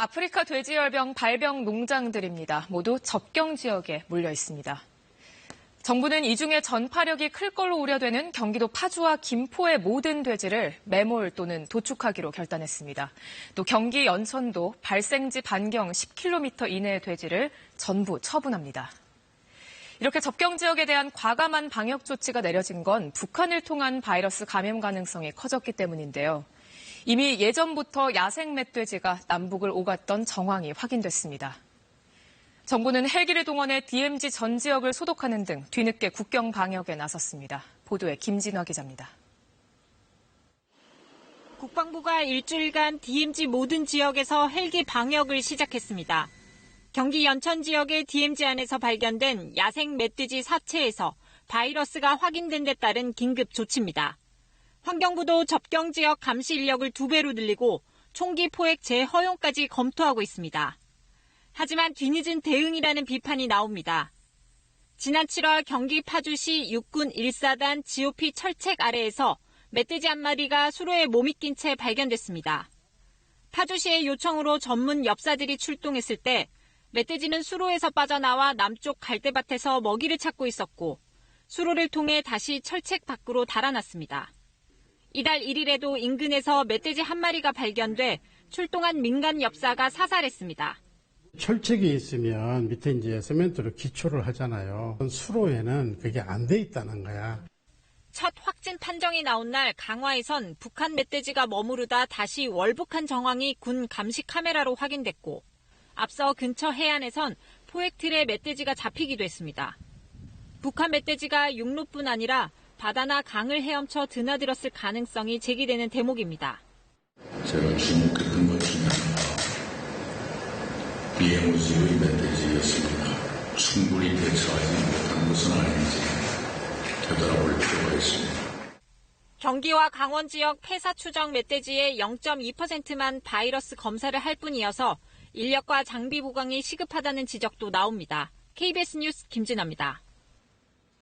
아프리카 돼지열병 발병 농장들입니다. 모두 접경 지역에 몰려 있습니다. 정부는 이 중에 전파력이 클 걸로 우려되는 경기도 파주와 김포의 모든 돼지를 매몰 또는 도축하기로 결단했습니다. 또 경기 연천도 발생지 반경 10km 이내의 돼지를 전부 처분합니다. 이렇게 접경 지역에 대한 과감한 방역 조치가 내려진 건 북한을 통한 바이러스 감염 가능성이 커졌기 때문인데요. 이미 예전부터 야생 멧돼지가 남북을 오갔던 정황이 확인됐습니다. 정부는 헬기를 동원해 DMZ 전 지역을 소독하는 등 뒤늦게 국경 방역에 나섰습니다. 보도에 김진화 기자입니다. 국방부가 일주일간 DMZ 모든 지역에서 헬기 방역을 시작했습니다. 경기 연천 지역의 DMZ 안에서 발견된 야생 멧돼지 사체에서 바이러스가 확인된 데 따른 긴급 조치입니다. 환경부도 접경 지역 감시 인력을 두 배로 늘리고 총기 포획 재허용까지 검토하고 있습니다. 하지만 뒤늦은 대응이라는 비판이 나옵니다. 지난 7월 경기 파주시 육군 1사단 GOP 철책 아래에서 멧돼지 한 마리가 수로에 몸이 낀 채 발견됐습니다. 파주시의 요청으로 전문 엽사들이 출동했을 때 멧돼지는 수로에서 빠져나와 남쪽 갈대밭에서 먹이를 찾고 있었고 수로를 통해 다시 철책 밖으로 달아났습니다. 이달 1일에도 인근에서 멧돼지 한 마리가 발견돼 출동한 민간 엽사가 사살했습니다. 철책이 있으면 밑에 이제 세멘트로 기초를 하잖아요. 수로에는 그게 안 돼 있다는 거야. 첫 확진 판정이 나온 날 강화에선 북한 멧돼지가 머무르다 다시 월북한 정황이 군 감시 카메라로 확인됐고 앞서 근처 해안에선 포획틀에 멧돼지가 잡히기도 했습니다. 북한 멧돼지가 육로뿐 아니라 바다나 강을 헤엄쳐 드나들었을 가능성이 제기되는 대목입니다. 제가 주목했던 것 중에 하나가 BMOG의 멧돼지였습니다. 충분히 대처하지 못한 것은 아닌지 되돌아볼 필요가 있습니다. 경기와 강원 지역 폐사 추정 멧돼지의 0.2%만 바이러스 검사를 할 뿐이어서 인력과 장비 보강이 시급하다는 지적도 나옵니다. KBS 뉴스 김진아입니다.